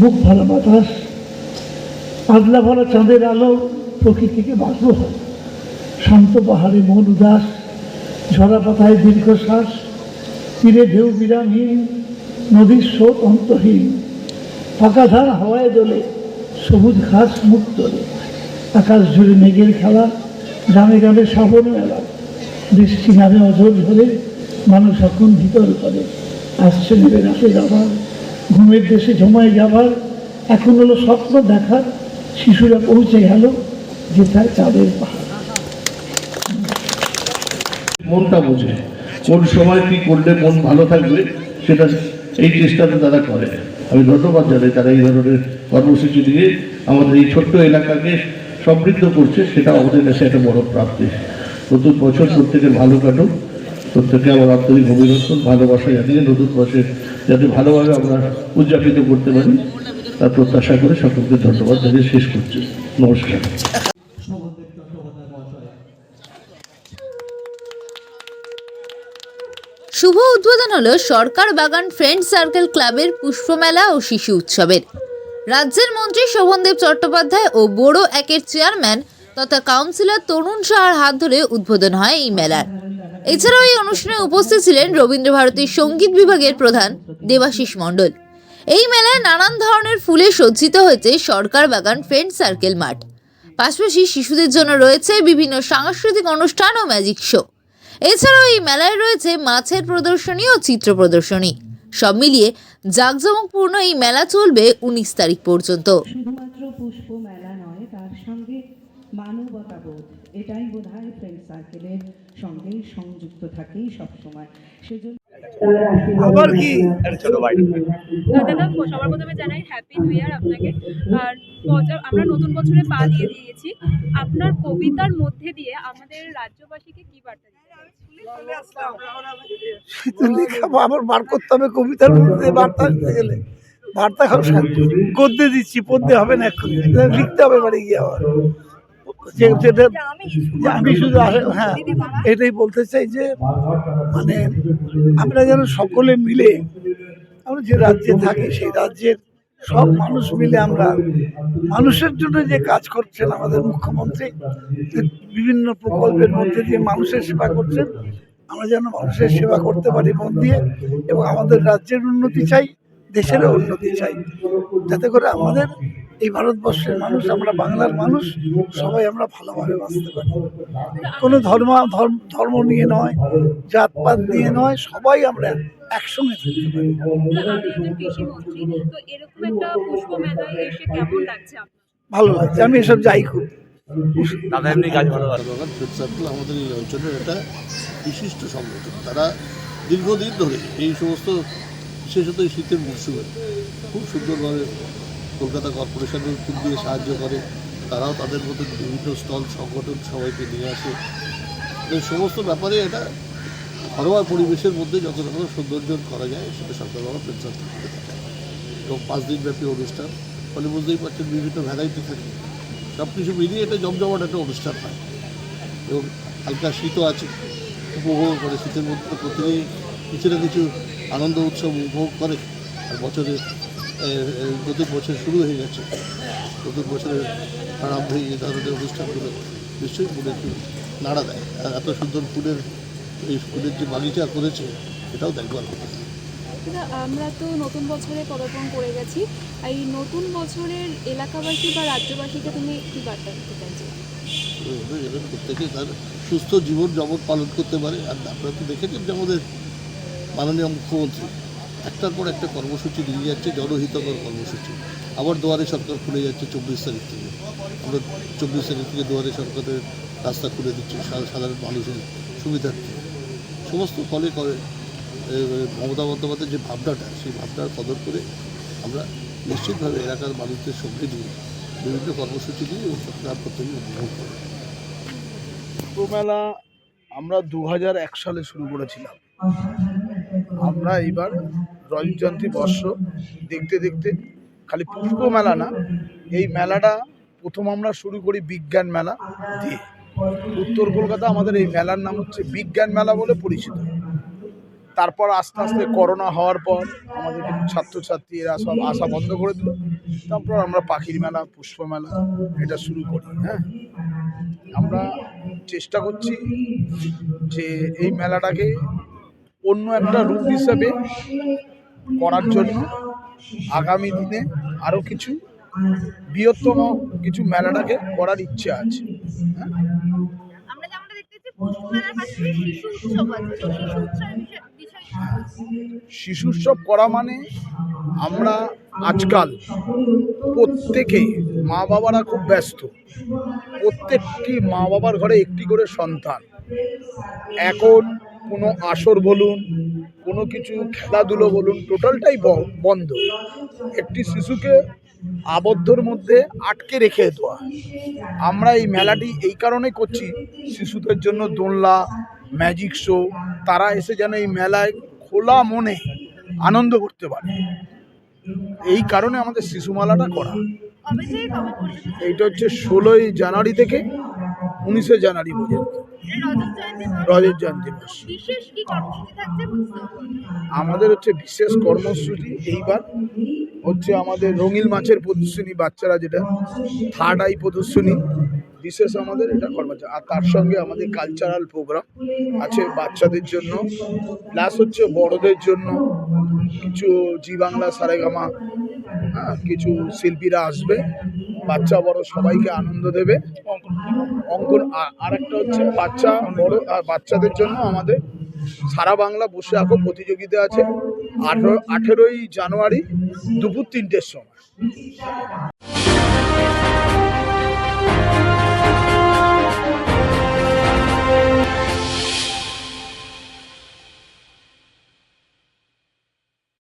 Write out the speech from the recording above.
বুক ভরা বাতাস আদলা ভরা চাঁদের আলো, প্রকৃতিকে বাঁচব। শান্ত পাহাড়ে মন উদাস, ঝরা পাতায় দীর্ঘশ্বাস তীরে ঢেউ বিরামহীন, নদীর স্রোত অন্তহীন ফাঁকা ধান হাওয়ায় দোলে সবুজ ঘাস মুখ তোলে, আকাশ জুড়ে মেঘের খেলা, গ্রামে গ্রামে শ্রাবণ মেলা, বৃষ্টি নামে অঝর ঝরে, মানুষ এখন ভিতর করে আসছে নেবে রাতে যাবার ঘুমের দেশে জমায় যাবার এখন হলো স্বপ্ন দেখার শিশুরা পৌঁছে গেল যেথায় চাঁদের মনটা বোঝে, কোন সময় কি করলে, মন ভালো থাকবে সেটা এই চেষ্টাটা তারা করে। আমি ধন্যবাদ জানাই তারা এই ধরনের কর্মসূচি দিয়ে আমাদের এই ছোট্ট এলাকাকে সমৃদ্ধ করছে, সেটা আমাদের কাছে একটা বড় প্রাপ্তি। নতুন বছর প্রত্যেকের ভালো কাটুক। প্রত্যেকে আমার আন্তরিক অভিনন্দন, ভালোবাসা জানিয়ে নতুন বছর যাতে ভালোভাবে আমরা উদযাপিত করতে পারি, তার প্রত্যাশা করে সকলকে ধন্যবাদ জানিয়ে শেষ করছি। নমস্কার। শুভ উদ্বোধন হলো সরকার বাগান ফ্রেন্ড সার্কেল ক্লাবের পুষ্পমেলা ও শিশু উৎসবের। রাজ্যের মন্ত্রী শোভনদেব চট্টোপাধ্যায় ও বোড়ো একের চেয়ারম্যান তথা কাউন্সিলর তরুণ সাহার হাত ধরে উদ্বোধন হয় এই মেলার। এছাড়াও এই অনুষ্ঠানে উপস্থিত ছিলেন রবীন্দ্র ভারতীর সংগীত বিভাগের প্রধান দেবাশিস মণ্ডল। এই মেলায় নানান ধরনের ফুলে সজ্জিত হয়েছে সরকার বাগান ফ্রেন্ড সার্কেল মাঠ। পাশাপাশি শিশুদের জন্য রয়েছে বিভিন্ন সাংস্কৃতিক অনুষ্ঠান ও ম্যাজিক শো। এছাড়াও এই মেলায় রয়েছে মাছের প্রদর্শনী ও চিত্র প্রদর্শনী। সব মিলিয়ে জাঁকজমকপূর্ণ এই মেলা চলবে উনিশ তারিখ পর্যন্ত। শুধুমাত্র পুষ্প মেলা নয়, তার সঙ্গে মানবতাবোধ। এটাই বোধ হয় ফ্রেন্ড সার্কেলের সঙ্গে সংযুক্ত থাকেই সবসময় সেজন্য আবার কি? দাদা সবার প্রথমে জানাই হ্যাপি নিউ ইয়ার আপনাকে। আর বছর আমরা নতুন বছরে পা দিয়ে দিয়েছি। আপনার কবিতার মধ্যে দিয়ে আমাদের রাজ্যবাসীকে কি বার্তা দিতে লেখা আবার বার করতে হবে কবিতার মধ্যে বার্তা দিতে গেলে। বার্তা খাও গদ্যে দিচ্ছি পদ্যে হবে না এখন লিখতে হবে বাড়ি গিয়ে আবার। আমি শুধু আসে- হ্যাঁ এটাই বলতে চাই যে মানে আমরা যেন সকলে মিলে আমরা যে রাজ্যে থাকি সেই রাজ্যের সব মানুষ মিলে আমরা মানুষের জন্য যে কাজ করছেন আমাদের মুখ্যমন্ত্রী যে বিভিন্ন প্রকল্পের মধ্যে দিয়ে মানুষের সেবা করছেন আমরা যেন মানুষের সেবা করতে পারি মন দিয়ে এবং আমাদের রাজ্যের উন্নতি চাই দেশেরও উন্নতি চাই। যাতে করে আমাদের এই ভারতবর্ষের মানুষ আমরা বাংলার মানুষ সবাই আমরা ভালোভাবে বাঁচতে পারি। কোনো ধর্ম ধর্ম নিয়ে নয় জাতপাত নিয়ে নয় সবাই আমরা একসঙ্গে থাকতে পারি। দাদা, আপনি একজন কৃষি মন্ত্রী তো এরকম একটা পুষ্প মেলায় এসে কেমন লাগছে আপনার ভালো লাগছে আমি এসব যাই খুব। দাদা এমনি গাছ ভালো আমাদের এই অঞ্চলের একটা বিশিষ্ট সংগঠন। তারা দীর্ঘদিন ধরে এই সমস্ত বিশেষত এই শীতের মরশুমে খুব সুন্দরভাবে কলকাতা কর্পোরেশনের খুব দিয়ে সাহায্য করে। তারাও তাদের মতো বিভিন্ন স্টল, সংগঠন সবাইকে নিয়ে আসে। এই সমস্ত ব্যাপারে এটা ঘরোয়া পরিবেশের মধ্যে যত রকম সৌন্দর্য করা যায়, সেটা সরকার বাবা ফ্রেড সার্কেল করে থাকে এবং পাঁচ দিনব্যাপী অনুষ্ঠান। ফলে বুঝতেই পারছেন বিভিন্ন ভ্যারাইটি থাকে সব কিছু মিলিয়ে এটা জমজমাট একটা অনুষ্ঠান হয়। এবং হালকা শীতও আছে, উপভোগ করে শীতের মধ্যে তো প্রতিদিনই কিছু না কিছু আনন্দ, উৎসব উপভোগ করে। আর বছরে নতুন বছর শুরু হয়ে গেছে নতুন বছরের আরম্ভে এই ধরনের অনুষ্ঠানগুলো নিশ্চয়ই মনে একটু নাড়া দেয়। আর এত সুন্দর ফুলের এই ফুলের যে বাগিচা করেছে এটাও দেখবার কথা। আমরা তো নতুন বছরে পদার্পণ করে গেছি। এই নতুন বছরের এলাকাবাসী বা রাজ্যবাসীকে তুমি কি বার্তা দিতে চাইছো? প্রত্যেকে তার সুস্থ জীবন জগৎ পালন করতে পারে। আর আপনারা তো দেখেছেন যে আমাদের মাননীয় মুখ্যমন্ত্রী একটার পর একটা কর্মসূচি নিয়ে যাচ্ছে, জনহিতকর কর্মসূচি। আবার দুয়ারে সরকার খুলে যাচ্ছে চব্বিশ তারিখ থেকে। আমরা চব্বিশ তারিখ থেকে দুয়ারে সরকারের রাস্তা খুলে দিচ্ছি সাধারণ মানুষের সুবিধার্থে। সমস্ত ফলে করে মমতা বন্দ্যোপাধ্যায়ের যে ভাবনাটা, সেই ভাবনার কদর করে আমরা নিশ্চিতভাবে এলাকার মানুষদের সঙ্গে নিয়ে বিভিন্ন কর্মসূচি দিয়ে এবং প্রত্যেকে উপভোগ করে মেলা আমরা দু সালে শুরু করেছিলাম। আমরা এইবার রজত জয়ন্তী বর্ষ দেখতে দেখতে খালি পুষ্প মেলা না, এই মেলাটা প্রথম আমরা শুরু করি বিজ্ঞান মেলা দিয়ে। উত্তর কলকাতা আমাদের এই মেলার নাম হচ্ছে বিজ্ঞান মেলা বলে পরিচিত। তারপর আস্তে আস্তে করোনা হওয়ার পর আমাদের ছাত্রছাত্রীরা সব আসা বন্ধ করে দিল। তারপর আমরা পাখির মেলা, পুষ্প মেলা, এটা শুরু করি হ্যাঁ। আমরা চেষ্টা করছি যে এই মেলাটাকে অন্য একটা রূপ হিসাবে করার জন্য আগামী দিনে আরও কিছু বৃহত্তম কিছু মেলাটাকে করার ইচ্ছে আছে। হ্যাঁ? বিষয়ে শিশু উৎসব করা মানে আমরা আজকাল প্রত্যেকে মা বাবারা খুব ব্যস্ত। প্রত্যেকটি মা বাবার ঘরে একটি করে সন্তান। এখন কোনো আসর বলুন, কোনো কিছু খেলাধুলো বলুন, টোটালটাই বন্ধ। একটি শিশুকে আবদ্ধর মধ্যে আটকে রেখে দেওয়া। আমরা এই মেলাটি এই কারণে করছি, শিশুদের জন্য দোলনা, ম্যাজিক শো, তারা এসে যেন এই মেলায় খোলা মনে আনন্দ করতে পারে। এই কারণে আমাদের শিশু মেলাটা করা। এইটা হচ্ছে ষোলোই জানুয়ারি থেকে উনিশে জানুয়ারি পর্যন্ত। রজত জয়ন্তী মাস। আমাদের হচ্ছে বিশেষ কর্মসূচি এইবার। হচ্ছে আমাদের রঙিল মাছের প্রদর্শনী, বাচ্চারা যেটা থার্ড আই প্রদর্শনী, বিশেষ আমাদের এটা কর্মচারী আর তার সঙ্গে আমাদের কালচারাল প্রোগ্রাম আছে বাচ্চাদের জন্য। প্লাস হচ্ছে বড়দের জন্য কিছু জি বাংলা, সারেগামা কিছু শিল্পীরা আসবে। বাচ্চা বড় সবাইকে আনন্দ দেবে। অঙ্কন, আর একটা হচ্ছে বাচ্চা বড় বাচ্চাদের জন্য আমাদের সারা বাংলা বসে আঁকো প্রতিযোগিতা আছে আঠেরো, আঠেরোই জানুয়ারি দুপুর তিনটের সময়।